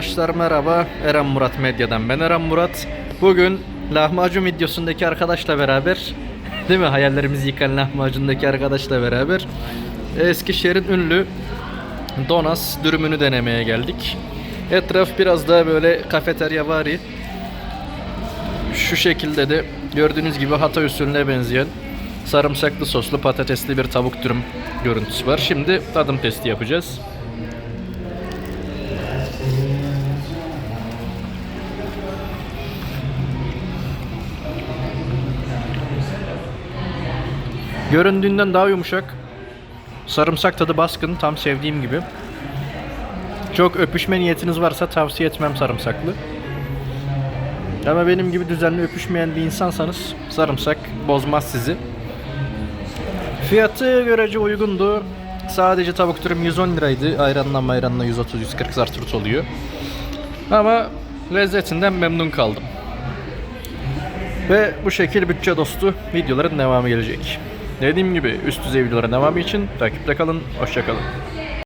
Arkadaşlar merhaba. Eren Murat Medya'dan. Ben Eren Murat. Bugün lahmacun videosundaki arkadaşla beraber değil mi? Hayallerimizi yıkan lahmacundaki arkadaşla beraber Eskişehir'in ünlü Donas dürümünü denemeye geldik. Etraf biraz daha böyle kafeterya vari. Şu şekilde de gördüğünüz gibi Hatay usulüne benzeyen sarımsaklı soslu patatesli bir tavuk dürüm görüntüsü var. Şimdi tadım testi yapacağız. Göründüğünden daha yumuşak. Sarımsak tadı baskın, tam sevdiğim gibi. Çok öpüşme niyetiniz varsa tavsiye etmem sarımsaklı. Ama benim gibi düzenli öpüşmeyen bir insansanız sarımsak bozmaz sizi. Fiyatı görece uygundu. Sadece tavuk dürüm 110 liraydı. Ayranla mayranla 130-140 zart oluyor. Ama lezzetinden memnun kaldım. Ve bu şekil bütçe dostu videoların devamı gelecek. Dediğim gibi üst düzey videoların devamı için takipte kalın. Hoşçakalın.